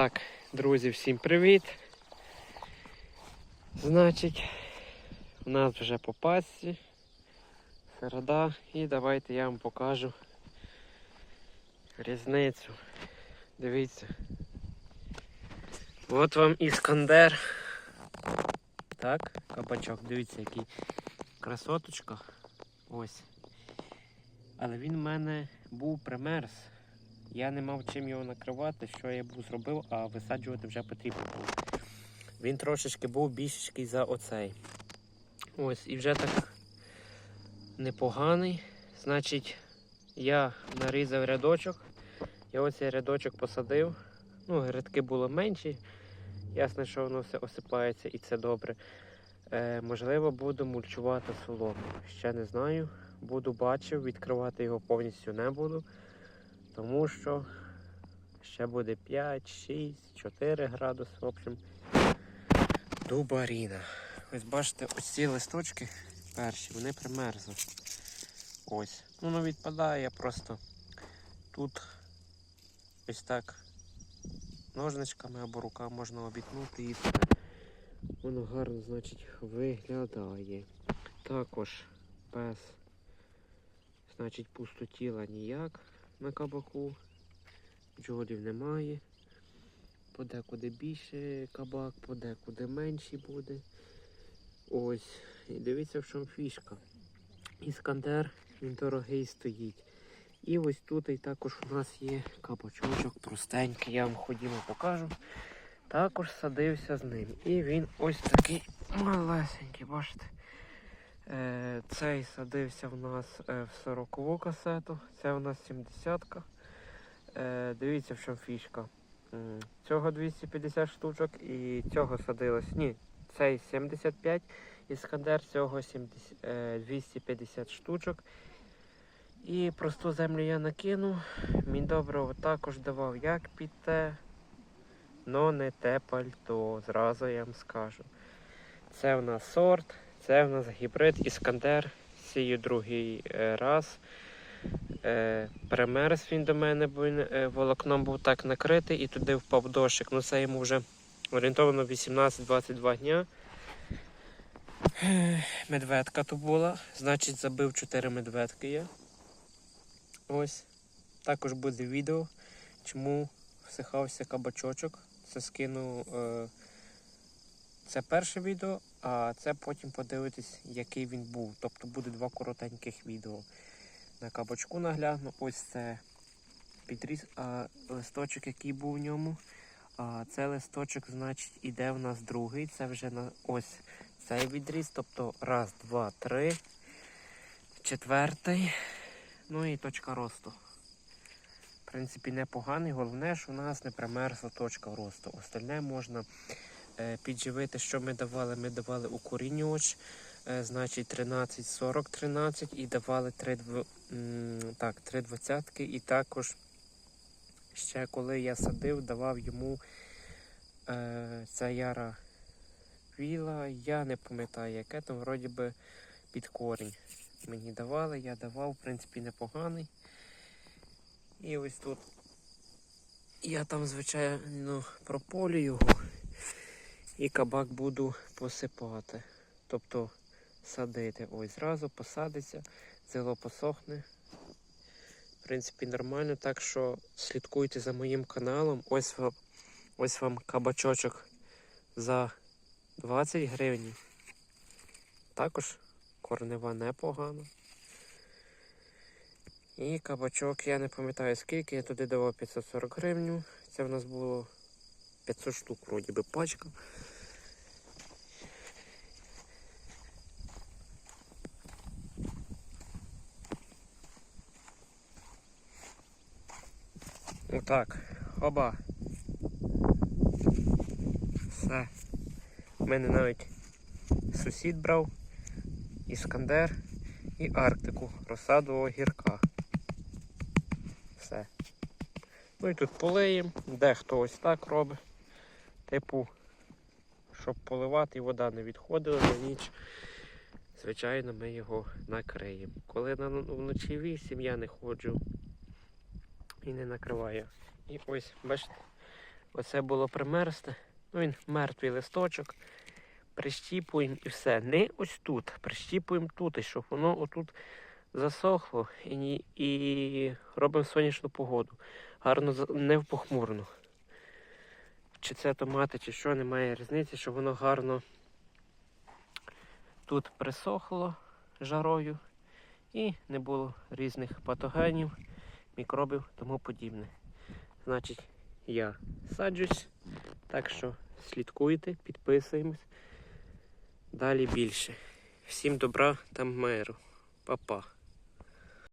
Так, друзі, всім привіт. Значить, у нас вже по пасці. Середа. І давайте я вам покажу різницю. Дивіться. От вам іскандер. Так, кабачок, дивіться, який красоточка. Ось. Але він в мене був примерз. Я не мав чим його накривати, що я був зробив, а висаджувати вже потрібно було. Він трошечки був більшечкий за оцей. Ось, і вже так непоганий. Значить, я нарізав рядочок. Я оцей рядочок посадив. Ну, грядки було менші. Ясно, що воно все осипається і це добре. Е, можливо, буду мульчувати солому. Ще не знаю. Буду бачив, відкривати його повністю не буду. Тому що ще буде 5, 6, 4 градуси. В общем, дубаріна. Ось бачите, ось ці листочки перші, вони примерзли. Ось. Ну, воно відпадає, просто тут ось так ножничками або руками можна обітнути і. Воно гарно, значить, виглядає. Також пес, значить, пустотіла ніяк на кабаку. Бджолів немає. Подекуди більше кабак, подекуди менший буде. Ось. І дивіться, в чому фішка. Іскандер, він дорогий стоїть. І ось тут і також у нас є кабачочок простенький, я вам ходімо покажу. Також садився з ним. І він ось такий малесенький, бачите. Е, Цей садився в нас е, в 40-ву касету, це у нас 70-ка. Е, Дивіться, в чому фішка. Цього 250 штучок і цього садилось. Ні, цей 75 іскандер, цього 70, е, 250 штучок. І просту землю я накинув. Міндобриво також давав як під те, но не те пальто. Зразу я вам скажу. Це в нас сорт, це в нас гібрид Іскандер. Сію другий е, раз. Е, примерз він до мене, бо він е, волокном був так накритий і туди впав дощик. Ну це йому вже орієнтовно 18-22 дня. Медведка тут була, значить забив 4 медведки я. Ось. Також буде відео, чому всихався кабачочок. Це скину. Це перше відео, це потім подивитись, який він був. Тобто буде два коротеньких відео. На кабачку нагляну. Ось це підріз, а листочок, який був в ньому. А це листочок, значить, іде в нас другий. Це вже на ось цей відріз. Тобто раз, два, три, четвертий. Ну і точка росту. В принципі, непоганий. Головне, що у нас не примерзла точка росту. Остальне можна підживити, що ми давали. Ми давали укорінювач, е, значить 13, 40, 13 і давали 3, дв... так, 3 двадцятки. І також ще коли я садив, давав йому е, ця яра віла. Я не пам'ятаю, яке там вроді би під корінь мені давали, я давав, в принципі, непоганий. І ось тут я там, звичайно, прополю його і кабак буду посипати. Тобто садити. Ось зразу посадиться, зело посохне. В принципі, нормально, так що слідкуйте за моїм каналом. Ось вам, ось вам кабачочок за 20 гривень. Також корнева непогано. І кабачок, я не пам'ятаю скільки, я туди давав 540 гривень. Це в нас було 500 штук, вроді би, пачка. Отак. Оба. Все. У мене навіть сусід брав. Іскандер і Арктику розсаду огірка. Все. Ну і тут полиємо, дехто ось так робить. Типу, щоб поливати і вода не відходила на ніч. Звичайно, ми його накриємо. Коли вночі вісім, я не ходжу і не накриваю. І ось, бачите, оце було примерзте. Ну він мертвий листочок. Прищіпуємо і все. Не ось тут. Прищіпуємо тут, і щоб воно отут засохло і, і робимо сонячну погоду. Гарно не в похмурну. Чи це томати, чи що, немає різниці, щоб воно гарно тут присохло жарою і не було різних патогенів, мікробів тому подібне. Значить, я саджусь, так що слідкуйте, підписуємось. Далі більше. Всім добра та миру. Па-па.